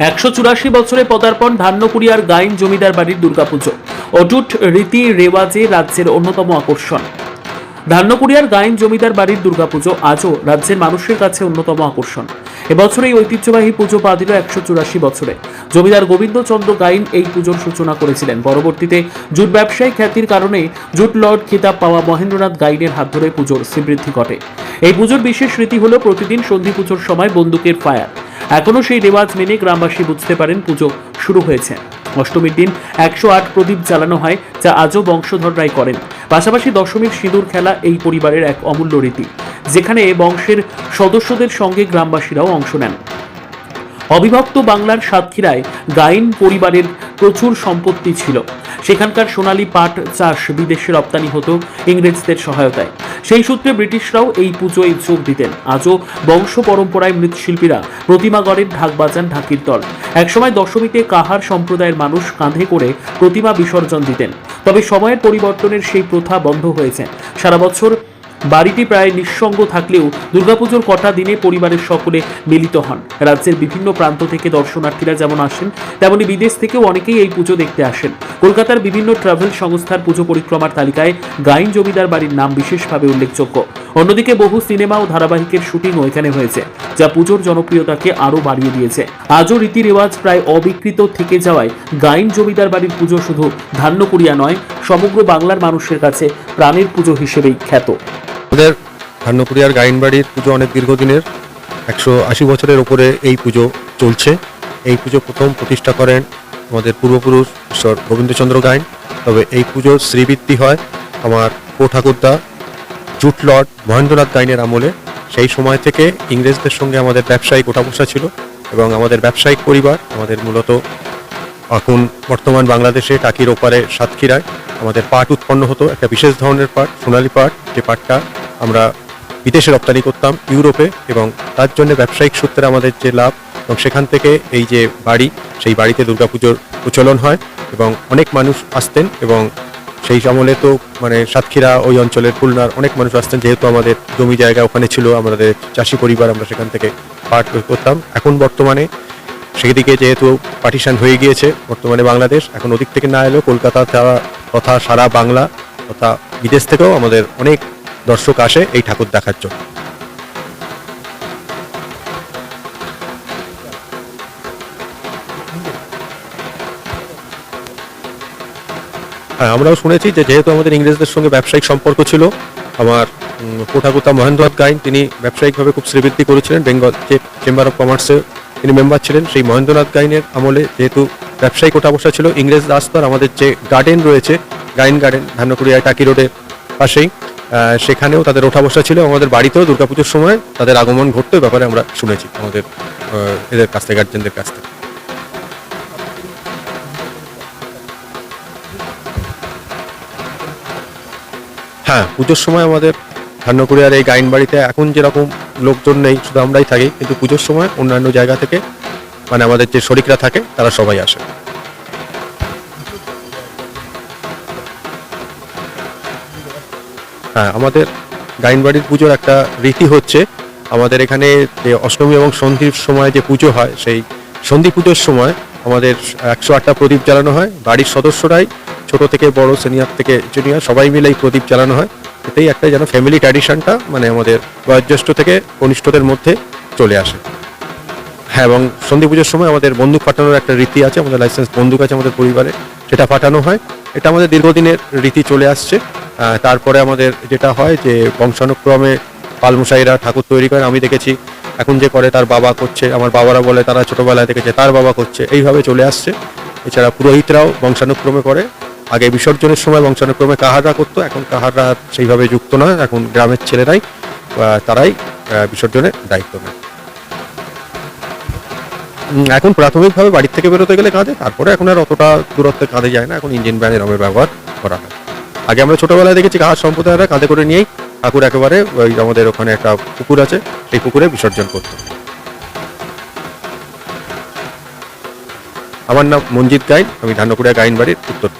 একশো চুরাশি বছরে পদার্পণ ধান্যকুড়িয়ার গাইন জমিদার বাড়ির দুর্গাপুজো। অটুট রীতি রেওয়াজে রাজ্যের অন্যতম আকর্ষণ। ধান্যকুড়িয়ার গাইন জমিদার বাড়ির দুর্গাপুজো আজও রাজ্যের মানুষের কাছে অন্যতম আকর্ষণ। এবছর এই ঐতিহ্যবাহী পুজো পা দিল একশো চুরাশি বছরে। জমিদার গোবিন্দচন্দ্র গাইন এই পুজোর সূচনা করেছিলেন। পরবর্তীতে জুট ব্যবসায়ী খ্যাতির কারণে জুট লর্ড খিতাব পাওয়া মহেন্দ্রনাথ গাইনের হাত ধরে পুজোর শ্রীবৃদ্ধি ঘটে। এই পুজোর বিশেষ রীতি হলো প্রতিদিন সন্ধি পুজোর সময় বন্দুকের ফায়ার। এখনও সেই রেওয়াজ মেনে গ্রামবাসী বুঝতে পারেন পুজো শুরু হয়েছে। অষ্টমীর দিন একশো আট প্রদীপ জ্বালানো হয়, যা আজও বংশধররাই করেন। পাশাপাশি দশমীর সিঁদুর খেলা এই পরিবারের এক অমূল্য রীতি। যেখানে বংশের সদস্যদের সঙ্গে গ্রামবাসীরাও অংশ নেন। অবিভক্ত বাংলার সাতক্ষীরায় গাইন পরিবারের প্রচুর সম্পত্তি ছিল। সেখানকার সোনালী পাট চাষ বিদেশে রপ্তানি হতো ইংরেজদের সহায়তায়। সেই সূত্রে ব্রিটিশরাও এই পুজোয় যোগ দিতেন। আজও বংশ পরম্পরায় মৃৎশিল্পীরা প্রতিমা গড়েন ঢাক বাজান ঢাকির দল। একসময় দশমীতে কাহার সম্প্রদায়ের মানুষ কাঁধে করে প্রতিমা বিসর্জন দিতেন। তবে সময়ের পরিবর্তনের সেই প্রথা বন্ধ হয়েছে। সারা বছর বাড়িটি প্রায় নিঃসঙ্গ থাকলেও দুর্গাপুজোর কটা দিনে পরিবারের সকলে মিলিত হন। রাজ্যের বিভিন্ন প্রান্ত থেকে দর্শনার্থীরা যেমন আসেন, তেমনি বিদেশ থেকেও অনেকেই এই পুজো দেখতে আসেন। কলকাতার বিভিন্ন ট্রাভেল সংস্থার পুজো পরিক্রমার তালিকায় গাইন জমিদার বাড়ির নাম বিশেষভাবে উল্লেখযোগ্য। অন্যদিকে বহু সিনেমা ও ধারাবাহিকের শুটিংও এখানে হয়েছে, যা পুজোর জনপ্রিয়তাকে আরও বাড়িয়ে দিয়েছে। আজও রীতি রেওয়াজ প্রায় অবিকৃত থেকে যাওয়ায় গাইন জমিদার বাড়ির পুজো শুধু ধান্যকুড়িয়া নয়, সমগ্র বাংলার মানুষের কাছে প্রাণের পুজো হিসেবেই খ্যাত। আমাদের ধান্যকুড়িয়ার গাইনবাড়ির পুজো অনেক দীর্ঘদিনের। একশো আশি বছরের ওপরে এই পুজো চলছে। এই পুজো প্রথম প্রতিষ্ঠা করেন আমাদের পূর্বপুরুষ ঈশ্বর গোবিন্দচন্দ্র গাইন। তবে এই পুজোর শ্রীবৃত্তি হয় আমার কো ঠাকুরদা জুট লর্ড মহেন্দ্রনাথ গাইনের আমলে। সেই সময় থেকে ইংরেজদের সঙ্গে আমাদের ব্যবসায়িক ওঠা বসা ছিল এবং আমাদের ব্যবসায়িক পরিবার, আমাদের মূলত এখন বর্তমান বাংলাদেশে টাকির ওপারে সাতক্ষীরায়। আমাদের পাট উৎপন্ন হতো, একটা বিশেষ ধরনের পাট, সোনালী পাট। যে পাটটা আমরা বিদেশে রপ্তানি করতাম ইউরোপে এবং তার জন্য ব্যবসায়িক সূত্রে আমাদের যে লাভ এবং সেখান থেকে এই যে বাড়ি, সেই বাড়িতে দুর্গাপুজোর প্রচলন হয় এবং অনেক মানুষ আসতেন এবং সেই আমলে তো মানে সাতক্ষীরা ওই অঞ্চলের খুলনার অনেক মানুষ আসতেন যেহেতু আমাদের জমি জায়গা ওখানে ছিল, আমাদের চাষি পরিবার আমরা সেখান থেকে পাট করতাম। এখন বর্তমানে সেদিকে যেহেতু পার্টিশন হয়ে গিয়েছে বর্তমানে বাংলাদেশ, এখন ওদিক থেকে না এলেও কলকাতা তথা সারা বাংলা তথা বিদেশ থেকেও আমাদের অনেক দর্শক আসে এই ঠাকুর দেখার জন্য। হ্যাঁ আমরাও শুনেছি যে যেহেতু আমাদের ইংরেজদের সঙ্গে ব্যবসায়িক সম্পর্ক ছিল, আমার কোঠাকুতা মহেন্দ্রনাথ গাইন তিনি ব্যবসায়িকভাবে খুব শ্রীবৃদ্ধি করেছিলেন বেঙ্গল যে চেম্বার অফ কমার্সে তিনি মেম্বার ছিলেন, সেই মহেন্দ্রনাথ গাইনের আমলে যেহেতু ব্যবসায়িক ওঠা বসা ছিল, ইংরেজ রাস্তার আমাদের যে গার্ডেন রয়েছে গাইন গার্ডেন ধান্যকুড়িয়া টাকি রোডের পাশেই সেখানেও তাদের ওঠা বসা ছিল আমাদের বাড়িতেও দুর্গাপুজোর সময় তাদের আগমন ঘটতো ব্যাপারে আমরা শুনেছি আমাদের এদের কাছ থেকে, গার্জেনদের কাছ থেকে। হ্যাঁ পুজোর সময় আমাদের ধান্যকুড়িয়ার এই গাইন বাড়িতে এখন যেরকম লোকজন নেই, শুধু আমরাই থাকি, কিন্তু পুজোর সময় অন্যান্য জায়গা থেকে মানে আমাদের যে শরিকরা থাকে, তারা সবাই আসে। হ্যাঁ আমাদের গাইন বাড়ির পুজোর একটা রীতি হচ্ছে, আমাদের এখানে যে অষ্টমী এবং সন্ধির সময় যে পুজো হয়, সেই সন্ধি পুজোর সময় আমাদের একশো আটটা প্রদীপ জ্বালানো হয়, বাড়ির সদস্যরাই ছোট থেকে বড় সিনিয়র থেকে জুনিয়র সবাই মিলে এই প্রদীপ জ্বালানো হয়। এতেই একটা যেন ফ্যামিলি ট্র্যাডিশনটা মানে আমাদের বয়োজ্যেষ্ঠ থেকে কনিষ্ঠদের মধ্যে চলে আসে। হ্যাঁ এবং সন্ধি পুজোর সময় আমাদের বন্দুক ফাটানোর একটা রীতি আছে, আমাদের লাইসেন্স বন্দুক আছে আমাদের পরিবারে, সেটা ফাটানো হয়। এটা আমাদের দীর্ঘদিনের রীতি চলে আসছে। তারপরে আমাদের যেটা হয় যে বংশানুক্রমে পালমশাইরা ঠাকুর তৈরি করেন, আমি দেখেছি। এখন যে করে তার বাবা করছে, আমার বাবারা বলে তারা ছোটোবেলায় দেখেছে, তার বাবা করছে। এইভাবে চলে আসছে। এছাড়া পুরোহিতরাও বংশানুক্রমে করে। আগে বিসর্জনের সময় বংশানুক্রমে কাহাররা করতো, এখন কাহাররা সেইভাবে যুক্ত নয়, এখন গ্রামের ছেলেরাই তারাই বিসর্জনের দায়িত্ব নেয়। এখন প্রাথমিকভাবে বাড়ির থেকে বেরোতে গেলে কাঁধে তারপরে এখন আর অতটা দূরত্বে কাঁধে যায় না, এখন ইঞ্জিন ভ্যান রঙের ব্যবহার করা হয়। আগে আমরা ছোটোবেলায় দেখেছি কাহার সম্প্রদায়রা কাঁধে করে নিয়েই ঠাকুর একেবারে ওই আমাদের ওখানে একটা পুকুর আছে, সেই পুকুরে বিসর্জন করত। আমার নাম মঞ্জিত গাইন, আমি ধান্যকুড়া গাইন বাড়ির উত্তর